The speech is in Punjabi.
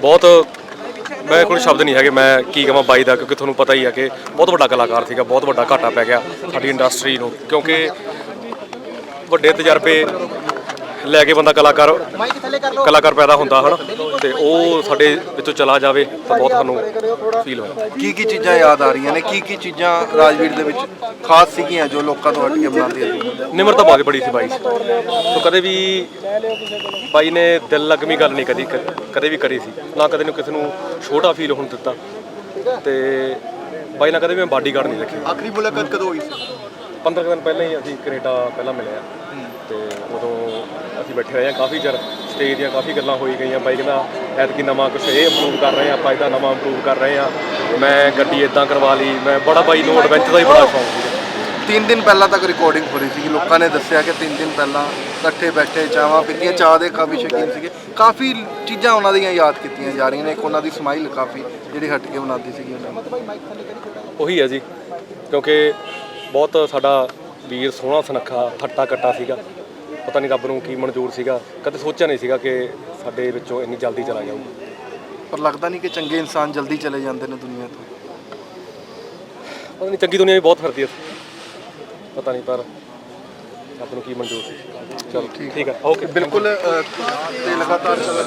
ਬਹੁਤ ਮੈਂ ਕੋਲ ਸ਼ਬਦ ਨਹੀਂ ਹੈਗੇ, ਮੈਂ ਕੀ ਕਹਾਂ ਬਾਈ ਦਾ, ਕਿਉਂਕਿ ਤੁਹਾਨੂੰ ਪਤਾ ਹੀ ਹੈ ਕਿ ਬਹੁਤ ਵੱਡਾ ਕਲਾਕਾਰ ਸੀਗਾ, ਬਹੁਤ ਵੱਡਾ ਘਾਟਾ ਪੈ ਗਿਆ ਸਾਡੀ ਇੰਡਸਟਰੀ ਨੂੰ, ਕਿਉਂਕਿ ਵੱਡੇ ਤਜਰਬੇ ਲੈ ਕੇ ਬੰਦਾ ਕਲਾਕਾਰ ਕਲਾਕਾਰ ਪੈਦਾ ਹੁੰਦਾ ਹਨ? ਤੇ ਉਹ ਸਾਡੇ ਵਿੱਚੋਂ ਚਲਾ ਜਾਵੇ ਤਾਂ ਬਹੁਤ ਸਾਨੂੰ ਫੀਲ ਹੋਇਆ ਕੀ ਕੀ ਚੀਜ਼ਾਂ ਯਾਦ ਆ ਰਹੀਆਂ ਨੇ? ਕੀ ਕੀ ਚੀਜ਼ਾਂ ਰਾਜਵੀਰ ਦੇ ਵਿੱਚ ਖਾਸ ਸੀਗੀਆਂ ਜੋ ਲੋਕਾਂ ਤੋਂ ਹਟ ਕੇ ਬਣਾਉਂਦੀਆਂ ਸੀ ਨਿਮਰਤਾ ਬਹੁਤ ਬੜੀ ਸੀ ਬਾਈ। ਤੋ ਕਦੇ ਵੀ ਬਾਈ ਨੇ ਦਿਲ ਲਗਮੀ ਗੱਲ ਨਹੀਂ ਕਦੀ ਕਦੇ ਵੀ ਕਰੀ ਸੀ। ਨਾ ਕਦੇ ਨੂੰ ਕਿਸੇ ਨੂੰ ਛੋਟਾ ਫੀਲ ਹੋਣ ਦਿੱਤਾ। ਤੇ ਬਾਈ ਨਾਲ ਕਦੇ ਵੀ ਮੈਂ ਬਾਡੀਗਾਰਡ ਨਹੀਂ ਰੱਖੀ ਆਖਰੀ ਮੁਲਾਕਾਤ ਕਦੋਂ ਹੋਈ ਸੀ? 15 ਕੁ ਦਿਨ ਪਹਿਲਾਂ ਹੀ ਅਸੀਂ ਕੈਨੇਡਾ ਪਹਿਲਾਂ ਮਿਲੇ ਆ। ਤੇ ਉਦੋਂ ਅਸੀਂ ਬੈਠੇ ਰਹੇ ਆ ਕਾਫੀ ਚਿਰ। ਸਟੇਜ ਦੀਆਂ ਕਾਫੀ ਗੱਲਾਂ ਹੋਈ ਗਈਆਂ। ਬਾਈ ਕਹਿੰਦਾ ਐਤਕੀ ਨਵਾਂ ਕੁਝ ਇਹ ਇੰਪਰੂਵ ਕਰ ਰਹੇ ਆ ਆਪਾਂ ਇਹਦਾ ਨਵਾਂ ਇੰਪਰੂਵ ਕਰ ਰਹੇ ਆ ਮੈਂ ਗੱਡੀ ਇਦਾਂ ਕਰਵਾ ਲਈ। ਮੈਂ ਬੜਾ ਬਾਈ ਨੂੰ ਐਡਵੈਂਚਰ ਦਾ ਹੀ ਬੜਾ ਸ਼ੌਂਕ ਸੀ। ਤਿੰਨ ਦਿਨ ਪਹਿਲਾਂ ਤੱਕ ਰਿਕਾਰਡਿੰਗ ਹੋ ਰਹੀ ਸੀ ਲੋਕਾਂ ਨੇ ਦੱਸਿਆ ਕਿ ਤਿੰਨ ਦਿਨ ਪਹਿਲਾਂ ਇਕੱਠੇ ਬੈਠੇ ਚਾਹਾਂ ਪੀਤੀਆਂ ਚਾਹ ਦੇ ਕਾਫੀ ਸ਼ੌਕੀਨ ਸੀਗੇ। ਕਾਫੀ ਚੀਜ਼ਾਂ ਉਹਨਾਂ ਦੀਆਂ ਯਾਦ ਕੀਤੀਆਂ ਜਾ ਰਹੀਆਂ ਨੇ। ਇੱਕ ਉਹਨਾਂ ਦੀ ਸਮਾਈਲ ਕਾਫੀ ਜਿਹੜੀ ਹਟ ਕੇ ਬਣਾਉਂਦੀ ਸੀਗੀ ਉਹਨਾਂ ਉਹੀ ਹੈ ਜੀ। ਕਿਉਂਕਿ ਬਹੁਤ ਸਾਡਾ ਵੀਰ ਸੋਹਣਾ ਸੁਨੱਖਾ ਹੱਟਾ ਕੱਟਾ ਸੀਗਾ। ਪਤਾ ਨਹੀਂ ਰੱਬ ਨੂੰ ਕੀ ਮਨਜ਼ੂਰ ਸੀਗਾ। ਕਦੇ ਸੋਚਿਆ ਨਹੀਂ ਸੀਗਾ ਕਿ ਸਾਡੇ ਵਿੱਚੋਂ ਇੰਨੀ ਜਲਦੀ ਚਲਾ ਜਾਊਗਾ ਪਰ ਲੱਗਦਾ ਨਹੀਂ ਕਿ ਚੰਗੇ ਇਨਸਾਨ ਜਲਦੀ ਚਲੇ ਜਾਂਦੇ ਨੇ ਦੁਨੀਆ ਤੋਂ। ਪਤਾ ਨਹੀਂ ਚੰਗੀ ਦੁਨੀਆ ਵੀ ਬਹੁਤ ਫਿਰਦੀ ਹੈ ਪਤਾ ਨਹੀਂ ਪਰ ਰੱਬ ਨੂੰ ਕੀ ਮਨਜ਼ੂਰ ਸੀ। ਚਲੋ ਠੀਕ ਹੈ ਓਕੇ। ਬਿਲਕੁਲ ਅ, ਤੇ ਲਗਾਤਾਰ ਚੱਲ